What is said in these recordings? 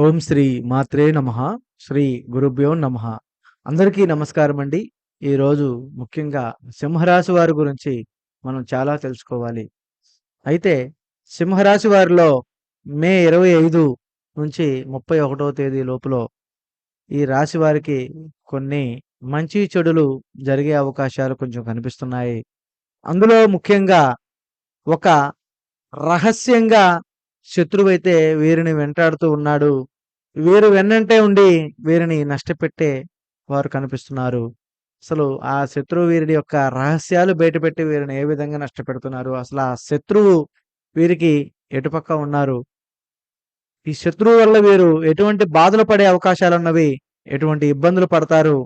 ఓం శ్రీ మాత్రే నమ శ్రీ గురుభ్యో నమ. అందరికీ నమస్కారం అండి. ఈరోజు ముఖ్యంగా సింహరాశి వారి గురించి మనం చాలా తెలుసుకోవాలి. అయితే సింహరాశి వారిలో మే ఇరవై ఐదు నుంచి ముప్పై ఒకటో తేదీ లోపల ఈ రాశి వారికి కొన్ని మంచి చెడులు జరిగే అవకాశాలు కొంచెం కనిపిస్తున్నాయి. అందులో ముఖ్యంగా ఒక రహస్యంగా శత్రువైతే వీరిని వెంటాడుతూ ఉన్నాడు. వీరు వెన్నంటే ఉండి వీరిని నష్టపెట్టే వారు కనిపిస్తున్నారు. అసలు ఆ శత్రువు వీరి యొక్క రహస్యాలు బయటపెట్టి వీరిని ఏ విధంగా నష్టపెడుతున్నారు? అసలు ఆ శత్రువు వీరికి ఎటుపక్క ఉన్నారు? ఈ శత్రువు వల్ల వీరు ఎటువంటి బాధలు పడే అవకాశాలు ఉన్నవి ఎటువంటి ఇబ్బందులు పడతారు?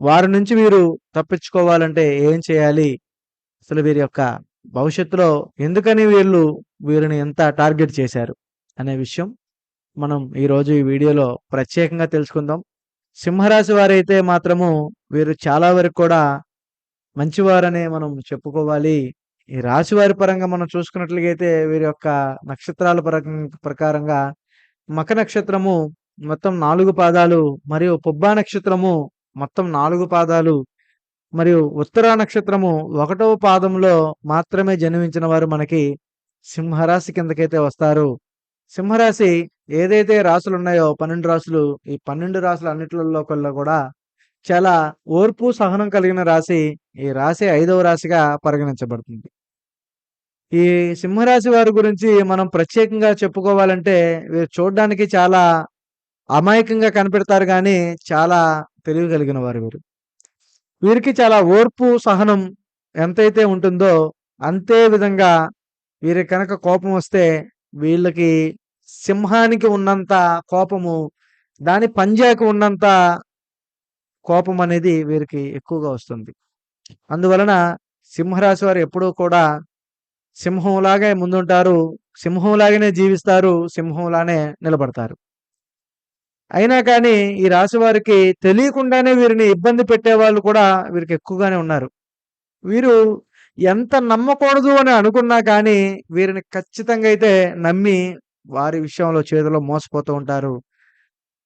వారి నుంచి వీరు తప్పించుకోవాలంటే ఏం చేయాలి? అసలు వీరి యొక్క భవిష్యత్తులో ఎందుకని వీళ్ళు వీరిని ఎంత టార్గెట్ చేశారు అనే విషయం మనం ఈరోజు ఈ వీడియోలో ప్రత్యేకంగా తెలుసుకుందాం. సింహరాశి వారైతే మాత్రము వీరు చాలా వరకు కూడా మంచివారనే మనం చెప్పుకోవాలి. ఈ రాశి వారి పరంగా మనం చూసుకున్నట్లయితే వీరి యొక్క నక్షత్రాల ప్రకారంగా మక నక్షత్రము మొత్తం నాలుగు పాదాలు మరియు పుబ్బా నక్షత్రము మొత్తం నాలుగు పాదాలు మరియు ఉత్తర నక్షత్రము ఒకటవ పాదంలో మాత్రమే జన్మించిన వారు మనకి సింహరాశి కిందకైతే వస్తారు. సింహరాశి ఏదైతే రాసులు ఉన్నాయో పన్నెండు రాసులు ఈ పన్నెండు రాసులు అన్నిటిలో కల్లా కూడా చాలా ఓర్పు సహనం కలిగిన రాశి ఈ రాశి ఐదవ రాశిగా పరిగణించబడుతుంది. ఈ సింహరాశి వారి గురించి మనం ప్రత్యేకంగా చెప్పుకోవాలంటే వీరు చూడడానికి చాలా అమాయకంగా కనిపెడతారు కానీ చాలా తెలివి కలిగిన వారు వీరు. వీరికి చాలా ఓర్పు సహనం ఎంతైతే ఉంటుందో అంతే విధంగా వీరికి కనుక కోపం వస్తే వీళ్ళకి సింహానికి ఉన్నంత కోపము దాని పంజాకి ఉన్నంత కోపం అనేది వీరికి ఎక్కువగా వస్తుంది. అందువలన సింహరాశి వారు ఎప్పుడూ కూడా సింహంలాగే ముందుంటారు సింహంలాగానే జీవిస్తారు సింహంలానే నిలబడతారు. అయినా కానీ ఈ రాశి వారికి తెలియకుండానే వీరిని ఇబ్బంది పెట్టే వాళ్ళు కూడా వీరికి ఎక్కువగానే ఉన్నారు. వీరు ఎంత నమ్మకూడదు అని అనుకున్నా కానీ వీరిని ఖచ్చితంగా అయితే నమ్మి వారి విషయంలో చేతిలో మోసపోతూ ఉంటారు.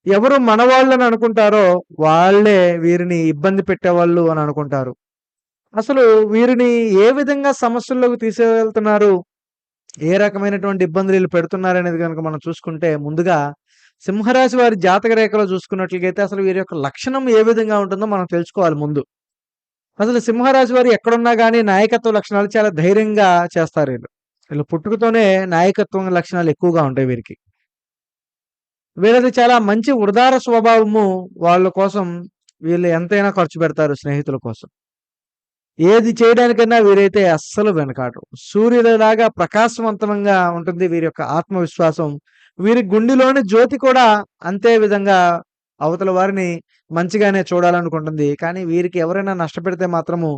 ఎవరు మనవాళ్ళని అనుకుంటారో వాళ్ళే వీరిని ఇబ్బంది పెట్టేవాళ్ళు అని అనుకుంటారు. అసలు వీరిని ఏ విధంగా సమస్యల్లోకి తీసుకెళ్తున్నారు? ఏ రకమైనటువంటి ఇబ్బందులు వీళ్ళు పెడుతున్నారు అనేది కనుక మనం చూసుకుంటే ముందుగా సింహరాశి వారి జాతక రేఖలో చూసుకున్నట్లయితే అసలు వీరి యొక్క లక్షణం ఏ విధంగా ఉంటుందో మనం తెలుసుకోవాలి ముందు. అసలు సింహరాజు వారు ఎక్కడున్నా కానీ నాయకత్వ లక్షణాలు చాలా ధైర్యంగా చేస్తారు వీళ్ళు. వీళ్ళు పుట్టుకతోనే నాయకత్వం లక్షణాలు ఎక్కువగా ఉంటాయి వీరికి. వీళ్ళది చాలా మంచి ఉదార స్వభావము వాళ్ళ కోసం వీళ్ళు ఎంతైనా ఖర్చు పెడతారు స్నేహితుల కోసం. ఏది చేయడానికైనా వీరైతే అస్సలు వెనకాడు సూర్యుడిలాగా ప్రకాశవంతంగా ఉంటుంది వీరి యొక్క ఆత్మవిశ్వాసం. వీరి గుండెలోని జ్యోతి కూడా అంతే విధంగా అవతల వారిని మంచిగానే చూడాలనుకుంటుంది. కానీ వీరికి ఎవరైనా నష్టపెడితే మాత్రము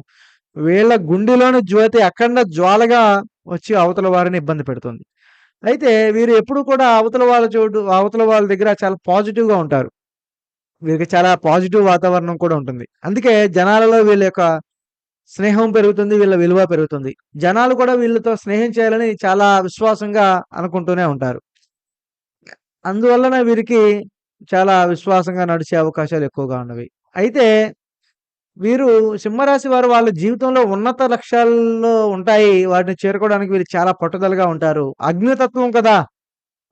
వీళ్ళ గుండెలోని జ్యోతి అఖండ జ్వాలగా వచ్చి అవతల వారిని ఇబ్బంది పెడుతుంది. అయితే వీరు ఎప్పుడు కూడా అవతల వాళ్ళ చోటు అవతల వాళ్ళ దగ్గర చాలా పాజిటివ్గా ఉంటారు. వీరికి చాలా పాజిటివ్ వాతావరణం కూడా ఉంటుంది. అందుకే జనాలలో వీళ్ళ యొక్క స్నేహం పెరుగుతుంది వీళ్ళ విలువ పెరుగుతుంది. జనాలు కూడా వీళ్ళతో స్నేహం చేయాలని చాలా విశ్వాసంగా అనుకుంటూనే ఉంటారు. అందువలన వీరికి చాలా విశ్వాసంగా నడిచే అవకాశాలు ఎక్కువగా ఉన్నవి. అయితే వీరు సింహరాశి వారు వాళ్ళ జీవితంలో ఉన్నత లక్ష్యాల్లో ఉంటాయి. వాటిని చేరుకోవడానికి వీరు చాలా పట్టుదలగా ఉంటారు. అగ్నితత్వం కదా!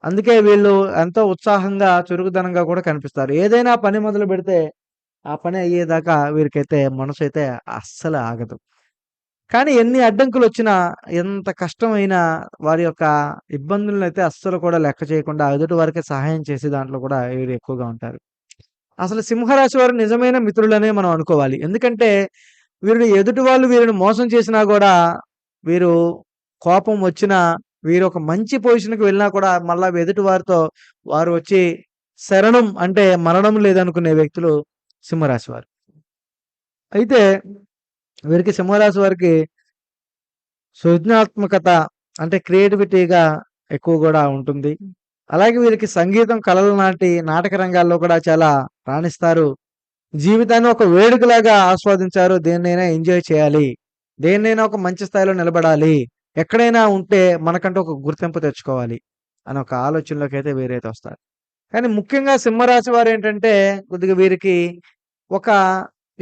అందుకే వీళ్ళు ఎంతో ఉత్సాహంగా చురుకుదనంగా కూడా కనిపిస్తారు. ఏదైనా పని మొదలు పెడితే ఆ పని అయ్యేదాకా వీరికైతే మనసు అయితే అస్సలు ఆగదు. కానీ ఎన్ని అడ్డంకులు వచ్చినా ఎంత కష్టమైనా వారి యొక్క ఇబ్బందులను అయితే అస్సలు కూడా లెక్క చేయకుండా ఎదుటి వారికి సహాయం చేసే దాంట్లో కూడా వీరు ఎక్కువగా ఉంటారు. అసలు సింహరాశి వారు నిజమైన మిత్రులనే మనం అనుకోవాలి. ఎందుకంటే వీరిని ఎదుటి వాళ్ళు వీరిని మోసం చేసినా కూడా వీరు కోపం వచ్చినా వీరు ఒక మంచి పొజిషన్కి వెళ్ళినా కూడా మళ్ళా ఎదుటి వారితో వారు వచ్చి శరణం అంటే మరణం లేదనుకునే వ్యక్తులు సింహరాశి వారు. అయితే వీరికి సింహరాశి వారికి సృజనాత్మకత అంటే క్రియేటివిటీగా ఎక్కువ కూడా ఉంటుంది. అలాగే వీరికి సంగీతం కళలు నాటి నాటక రంగాల్లో కూడా చాలా రాణిస్తారు. జీవితాన్ని ఒక వేడుకలాగా ఆస్వాదించారు. దేన్నైనా ఎంజాయ్ చేయాలి. దేన్నైనా ఒక మంచి స్థాయిలో నిలబడాలి. ఎక్కడైనా ఉంటే మనకంటూ ఒక గుర్తింపు తెచ్చుకోవాలి అని ఒక ఆలోచనలోకి అయితే వీరైతే వస్తారు. కానీ ముఖ్యంగా సింహరాశి వారు ఏంటంటే కొద్దిగా వీరికి ఒక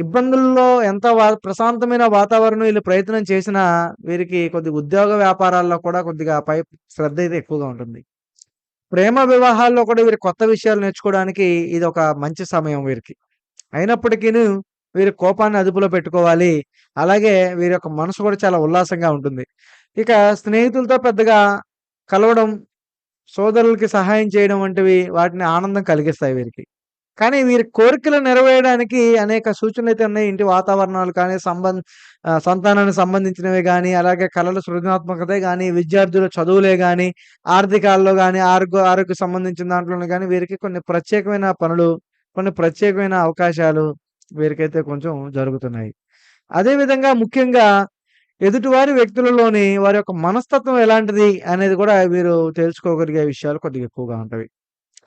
ఇబ్బందుల్లో ఎంత వా ప్రశాంతమైన వాతావరణం వీళ్ళు ప్రయత్నం చేసినా వీరికి కొద్దిగా ఉద్యోగ వ్యాపారాల్లో కూడా కొద్దిగా పై శ్రద్ధ అయితే ఎక్కువగా ఉంటుంది. ప్రేమ వివాహాల్లో కూడా వీరు కొత్త విషయాలు నేర్చుకోవడానికి ఇది ఒక మంచి సమయం వీరికి. అయినప్పటికీ వీరి కోపాన్ని అదుపులో పెట్టుకోవాలి. అలాగే వీరి యొక్క మనసు కూడా చాలా ఉల్లాసంగా ఉంటుంది. ఇక స్నేహితులతో పెద్దగా కలవడం సోదరులకి సహాయం చేయడం వంటివి వాటిని ఆనందం కలిగిస్తాయి వీరికి. కానీ వీరి కోరికలు నెరవేయడానికి అనేక సూచనలు అయితే ఉన్నాయి. ఇంటి వాతావరణాలు కానీ సంబంధ సంతానానికి సంబంధించినవి కానీ అలాగే కళల సృజనాత్మకతే కానీ విద్యార్థుల చదువులే కానీ ఆర్థికాల్లో కానీ ఆరోగ్య ఆరోగ్య సంబంధించిన దాంట్లోనే కానీ వీరికి కొన్ని ప్రత్యేకమైన పనులు కొన్ని ప్రత్యేకమైన అవకాశాలు వీరికైతే కొంచెం జరుగుతున్నాయి. అదే విధంగా ముఖ్యంగా ఎదుటివారి వ్యక్తులలోని వారి యొక్క మనస్తత్వం ఎలాంటిది అనేది కూడా వీరు తెలుసుకోగలిగే విషయాలు కొద్దిగా ఎక్కువగా ఉంటాయి.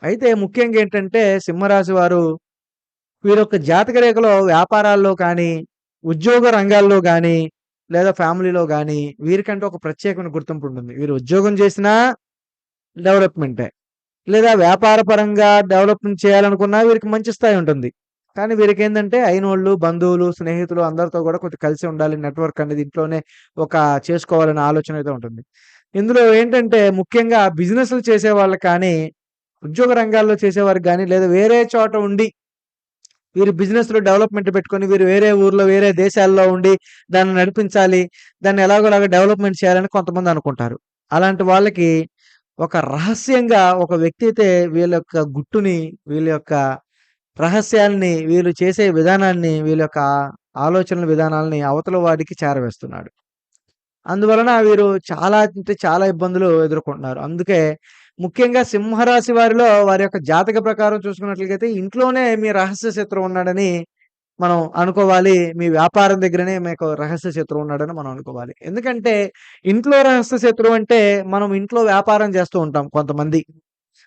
అయితే ముఖ్యంగా ఏంటంటే సింహరాశి వారు వీరి యొక్క జాతక రేఖలో వ్యాపారాల్లో కానీ ఉద్యోగ రంగాల్లో కానీ లేదా ఫ్యామిలీలో కానీ వీరికంటే ఒక ప్రత్యేకమైన గుర్తింపు ఉంటుంది వీరు ఉద్యోగం చేసినా డెవలప్మెంటే. లేదా వ్యాపార పరంగా డెవలప్మెంట్ చేయాలనుకున్నా వీరికి మంచి స్థాయి ఉంటుంది. కానీ వీరికి ఏంటంటే అయినోళ్ళు బంధువులు స్నేహితులు అందరితో కూడా కొంచెం కలిసి ఉండాలి. నెట్వర్క్ అనేది ఇంట్లోనే ఒక చేసుకోవాలనే ఆలోచన అయితే ఉంటుంది. ఇందులో ఏంటంటే ముఖ్యంగా బిజినెస్లు చేసే వాళ్ళకి కానీ ఉద్యోగ రంగాల్లో చేసేవారికి కానీ లేదా వేరే చోట ఉండి వీరు బిజినెస్లో డెవలప్మెంట్ పెట్టుకొని వీరు వేరే ఊర్లో వేరే దేశాల్లో ఉండి దాన్ని నడిపించాలి దాన్ని ఎలాగోలాగా డెవలప్మెంట్ చేయాలని కొంతమంది అనుకుంటారు. అలాంటి వాళ్ళకి ఒక రహస్యంగా ఒక వ్యక్తి అయితే వీళ్ళ యొక్క గుట్టుని వీళ్ళ యొక్క రహస్యాల్ని వీళ్ళు చేసే విధానాన్ని వీళ్ళ యొక్క ఆలోచనల విధానాలని అవతల వాడికి చేరవేస్తున్నాడు. అందువలన వీరు చాలా అంటే చాలా ఇబ్బందులు ఎదుర్కొంటున్నారు. అందుకే ముఖ్యంగా సింహరాశి వారిలో వారి యొక్క జాతక ప్రకారం చూసుకున్నట్లయితే ఇంట్లోనే మీ రహస్య శత్రువు ఉన్నాడని మనం అనుకోవాలి. మీ వ్యాపారం దగ్గరనే మీకు రహస్య శత్రువు ఉన్నాడని మనం అనుకోవాలి. ఎందుకంటే ఇంట్లో రహస్య శత్రువు అంటే మనం ఇంట్లో వ్యాపారం చేస్తూ ఉంటాం కొంతమంది.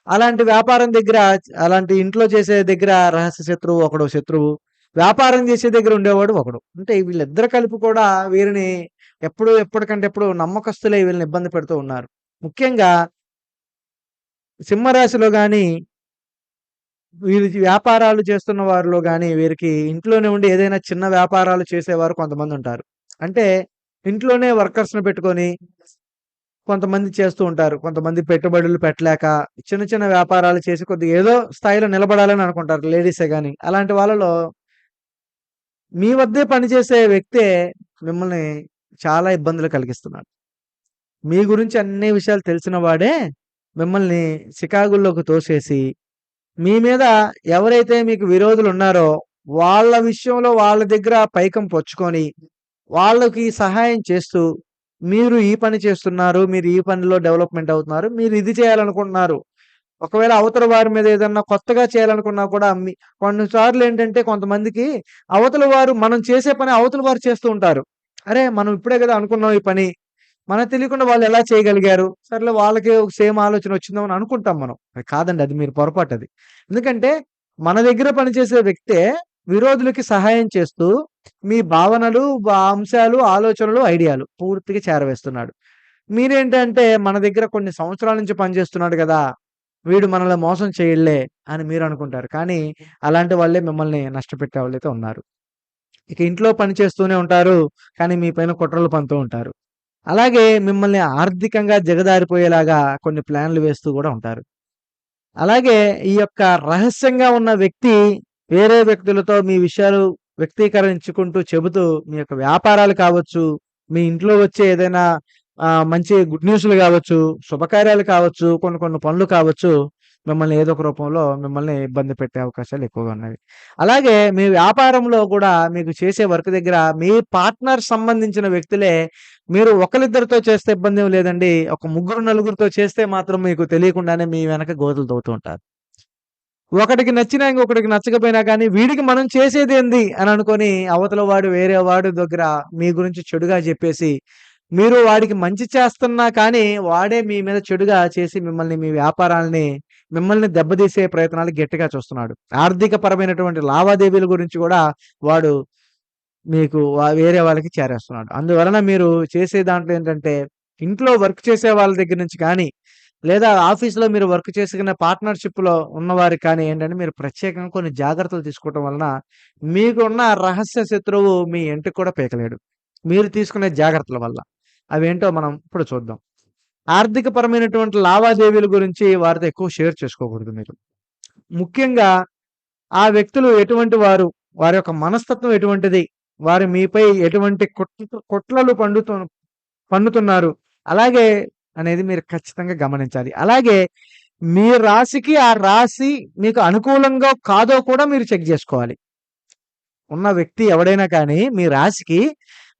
అలాంటి వ్యాపారం దగ్గర అలాంటి ఇంట్లో చేసే దగ్గర రహస్య శత్రువు ఒకడు శత్రువు. వ్యాపారం చేసే దగ్గర ఉండేవాడు ఒకడు. అంటే వీళ్ళిద్దరు కలిపి కూడా వీరిని ఎప్పుడు ఎప్పటికంటే ఎప్పుడు నమ్మకస్తులే వీళ్ళని ఇబ్బంది పెడుతూ ఉన్నారు. ముఖ్యంగా సింహరాశిలో కానీ వీరి వ్యాపారాలు చేస్తున్న వారిలో కానీ వీరికి ఇంట్లోనే ఉండి ఏదైనా చిన్న వ్యాపారాలు చేసేవారు కొంతమంది ఉంటారు. అంటే ఇంట్లోనే వర్కర్స్ని పెట్టుకొని కొంతమంది చేస్తూ ఉంటారు. కొంతమంది పెట్టుబడులు పెట్టలేక చిన్న చిన్న వ్యాపారాలు చేసి కొద్దిగా ఏదో స్థాయిలో నిలబడాలని అనుకుంటారు లేడీసే కానీ అలాంటి వాళ్ళలో మీ వద్దే పనిచేసే వ్యక్తే మిమ్మల్ని చాలా ఇబ్బందులు కలిగిస్తున్నాడు. మీ గురించి అన్ని విషయాలు తెలిసిన వాడే మిమ్మల్ని చికాగుల్లోకి తోసేసి మీ మీద ఎవరైతే మీకు విరోధులు ఉన్నారో వాళ్ళ విషయంలో వాళ్ళ దగ్గర పైకం పొచ్చుకొని వాళ్ళకి సహాయం చేస్తూ మీరు ఈ పని చేస్తున్నారు మీరు ఈ పనిలో డెవలప్మెంట్ అవుతున్నారు మీరు ఇది చేయాలనుకుంటున్నారు. ఒకవేళ అవతల వారి మీద ఏదన్నా కొత్తగా చేయాలనుకున్నా కూడా కొన్నిసార్లు ఏంటంటే కొంతమందికి అవతల వారు మనం చేసే పని అవతల వారు చేస్తూ ఉంటారు. అరే మనం ఇప్పుడే కదా అనుకున్నాం ఈ పని మనకు తెలియకుండా వాళ్ళు ఎలా చేయగలిగారు? సర్లే వాళ్ళకి ఒక సేమ్ ఆలోచన వచ్చిందో అని అనుకుంటాం మనం. అది కాదండి అది మీరు పొరపాటు అది. ఎందుకంటే మన దగ్గర పనిచేసే వ్యక్తే విరోధులకి సహాయం చేస్తూ మీ భావనలు అంశాలు ఆలోచనలు ఐడియాలు పూర్తిగా చేరవేస్తున్నాడు. మీరేంటంటే మన దగ్గర కొన్ని సంవత్సరాల నుంచి పనిచేస్తున్నాడు కదా వీడు మనల్ని మోసం చేయలే అని మీరు అనుకుంటారు. కానీ అలాంటి వాళ్ళే మిమ్మల్ని నష్టపెట్టే వాళ్ళైతే ఉన్నారు. ఇక ఇంట్లో పని చేస్తూనే ఉంటారు కానీ మీ పైన కుట్రలు పంతూ ఉంటారు. అలాగే మిమ్మల్ని ఆర్థికంగా జగదారిపోయేలాగా కొన్ని ప్లాన్లు వేస్తూ కూడా ఉంటారు. అలాగే ఈ యొక్క రహస్యంగా ఉన్న వ్యక్తి వేరే వ్యక్తులతో మీ విషయాలు వ్యక్తీకరించుకుంటూ చెబుతూ మీ యొక్క వ్యాపారాలు కావచ్చు మీ ఇంట్లో వచ్చే ఏదైనా మంచి గుడ్ న్యూస్లు కావచ్చు శుభకార్యాలు కావచ్చు కొన్ని కొన్ని పనులు కావచ్చు మిమ్మల్ని ఏదో ఒక రూపంలో మిమ్మల్ని ఇబ్బంది పెట్టే అవకాశాలు ఎక్కువగా ఉన్నాయి అలాగే మీ వ్యాపారంలో కూడా మీకు చేసే వర్క్ దగ్గర మీ పార్ట్నర్ సంబంధించిన వ్యక్తులే మీరు ఒకరిద్దరితో చేస్తే ఇబ్బంది ఏం లేదండి. ఒక ముగ్గురు నలుగురితో చేస్తే మాత్రం మీకు తెలియకుండానే మీ వెనక గోతులు తవ్వుతూ ఉంటారు. ఒకటికి నచ్చినా ఇంకొకటికి నచ్చకపోయినా కానీ వీడికి మనం చేసేది ఏంది అని అనుకొని అవతల వాడు వేరే వాడు దగ్గర మీ గురించి చెడుగా చెప్పేసి మీరు వాడికి మంచి చేస్తున్నా కానీ వాడే మీ మీద చెడుగా చేసి మిమ్మల్ని మీ వ్యాపారాల్ని మిమ్మల్ని దెబ్బతీసే ప్రయత్నాలు గట్టిగా చూస్తున్నాడు ఆర్థిక పరమైనటువంటి లావాదేవీల గురించి కూడా వాడు మీకు వా- వేరే వాళ్ళకి చేరేస్తున్నాడు అందువలన మీరు చేసే దాంట్లో ఏంటంటే ఇంట్లో వర్క్ చేసే వాళ్ళ దగ్గర నుంచి కానీ లేదా ఆఫీస్‌లో మీరు వర్క్ చేసుకునే పార్ట్నర్‌షిప్‌లో ఉన్నవారికి కానీ ఏంటంటే మీరు ప్రత్యేకంగా కొన్ని జాగ్రత్తలు తీసుకోవటం వలన మీకున్న రహస్య శత్రువు మీ ఇంటికి కూడా పీకలేడు. మీరు తీసుకునే జాగ్రత్తల వల్ల. అవేంటో మనం ఇప్పుడు చూద్దాం. ఆర్థికపరమైనటువంటి లావాదేవీల గురించి వారితో ఎక్కువ షేర్ చేసుకోకూడదు మీరు. ముఖ్యంగా ఆ వ్యక్తులు ఎటువంటి వారు? వారి యొక్క మనస్తత్వం ఎటువంటిది? వారు మీపై ఎటువంటి కొట్లలు పండుతు పండుతున్నారు అలాగే అనేది మీరు ఖచ్చితంగా గమనించాలి. అలాగే మీ రాశికి ఆ రాశి మీకు అనుకూలంగా కాదో కూడా మీరు చెక్ చేసుకోవాలి ఉన్న వ్యక్తి ఎవడైనా కానీ మీ రాశికి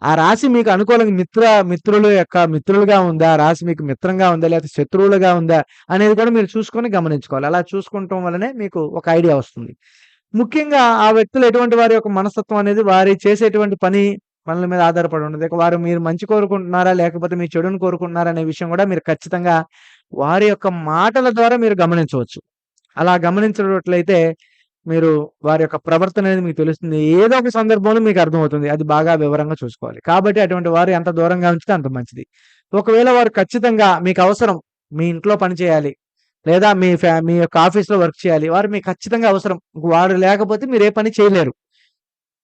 ఆ రాశి మీకు అనుకూలంగా మిత్ర మిత్రుల యొక్క మిత్రులుగా ఉందా? ఆ రాశి మీకు మిత్రంగా ఉందా? లేకపోతే శత్రువులుగా ఉందా? అనేది కూడా మీరు చూసుకొని గమనించుకోవాలి. అలా చూసుకుంటం వల్లనే మీకు ఒక ఐడియా వస్తుంది. ముఖ్యంగా ఆ వ్యక్తులు ఎటువంటి వారి యొక్క మనస్తత్వం అనేది వారి చేసేటువంటి పని పనుల మీద ఆధారపడి ఉండదు. వారు మీరు మంచి కోరుకుంటున్నారా? లేకపోతే మీ చెడును కోరుకుంటున్నారా? అనే విషయం కూడా మీరు ఖచ్చితంగా వారి యొక్క మాటల ద్వారా మీరు గమనించవచ్చు. అలా గమనించినట్లయితే మీరు వారి యొక్క ప్రవర్తన అనేది మీకు తెలుస్తుంది. ఏదో ఒక సందర్భంలో మీకు అర్థమవుతుంది. అది బాగా వివరంగా చూసుకోవాలి. కాబట్టి అటువంటి వారు ఎంత దూరంగా ఉంచితే అంత మంచిది. ఒకవేళ వారు ఖచ్చితంగా మీకు అవసరం. మీ ఇంట్లో పని చేయాలి. లేదా మీ ఫ్యా మీ యొక్క ఆఫీస్‌లో వర్క్ చేయాలి. వారు మీకు ఖచ్చితంగా అవసరం. వారు లేకపోతే మీరు ఏ పని చేయలేరు.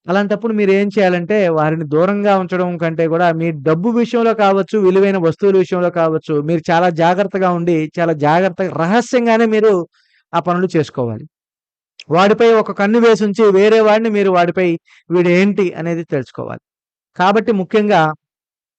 అలాంటప్పుడు మీరు ఏం చేయాలంటే వారిని దూరంగా ఉంచడం కంటే కూడా మీ డబ్బు విషయంలో కావచ్చు, విలువైన వస్తువుల విషయంలో కావచ్చు, మీరు చాలా జాగ్రత్తగా ఉండి చాలా జాగ్రత్తగా రహస్యంగానే మీరు ఆ పనులు చేసుకోవాలి. వాడిపై ఒక కన్ను వేసుంచి వేరే వాడిని మీరు వాడిపై వీడేంటి అనేది తెలుసుకోవాలి. కాబట్టి ముఖ్యంగా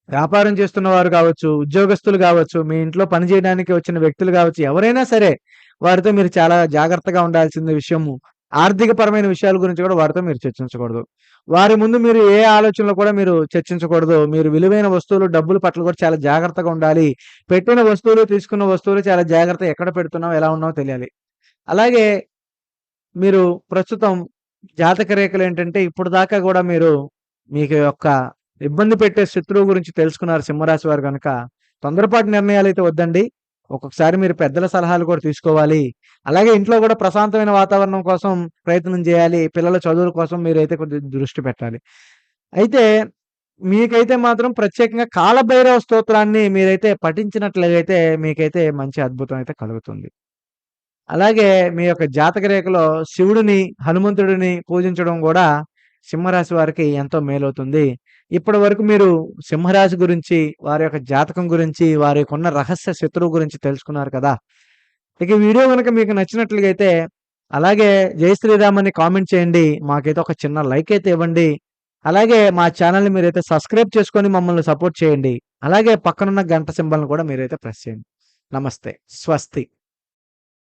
వ్యాపారం చేస్తున్న వారు కావచ్చు, ఉద్యోగస్తులు కావచ్చు, మీ ఇంట్లో పనిచేయడానికి వచ్చిన వ్యక్తులు కావచ్చు, ఎవరైనా సరే వారితో మీరు చాలా జాగ్రత్తగా ఉండాల్సిన విషయము ఆర్థికపరమైన విషయాల గురించి కూడా వారితో మీరు చర్చించకూడదు. వారి ముందు మీరు ఏ ఆలోచనలు కూడా మీరు చర్చించకూడదు. మీరు విలువైన వస్తువులు, డబ్బుల పట్ల కూడా చాలా జాగ్రత్తగా ఉండాలి. పెట్టిన వస్తువులు, తీసుకున్న వస్తువులు చాలా జాగ్రత్తగా ఎక్కడ పెడుతున్నావు ఎలా ఉన్నావో తెలియాలి. అలాగే మీరు ప్రస్తుతం జాతక రేఖలు ఏంటంటే ఇప్పుడు దాకా కూడా మీరు మీకు యొక్క ఇబ్బంది పెట్టే శత్రువు గురించి తెలుసుకున్నారు సింహరాశి వారు కనుక తొందరపాటు నిర్ణయాలు అయితే వద్దండి. ఒక్కొక్కసారి మీరు పెద్దల సలహాలు కూడా తీసుకోవాలి. అలాగే ఇంట్లో కూడా ప్రశాంతమైన వాతావరణం కోసం ప్రయత్నం చేయాలి. పిల్లల చదువుల కోసం మీరైతే కొంచెం దృష్టి పెట్టాలి. అయితే మీకైతే మాత్రం ప్రత్యేకంగా కాలభైరవ స్తోత్రాన్ని మీరైతే పఠించినట్లయితే మీకైతే మంచి అద్భుతం అయితే కలుగుతుంది. అలాగే మీ యొక్క జాతక రేఖలో శివుడిని, హనుమంతుడిని పూజించడం కూడా సింహరాశి వారికి ఎంతో మేలవుతుంది. ఇప్పటి వరకు మీరు సింహరాశి గురించి, వారి యొక్క జాతకం గురించి, వారికున్న రహస్య శత్రువు గురించి తెలుసుకున్నారు కదా! ఇక వీడియో కనుక మీకు నచ్చినట్లుగా అయితే అలాగే జై శ్రీరామ్ అని కామెంట్ చేయండి. మాకైతే ఒక చిన్న లైక్ అయితే ఇవ్వండి. అలాగే మా ఛానల్ని మీరైతే సబ్స్క్రైబ్ చేసుకొని మమ్మల్ని సపోర్ట్ చేయండి. అలాగే పక్కనున్న గంట సింబల్‌ని కూడా మీరైతే ప్రెస్ చేయండి. నమస్తే. స్వస్తి.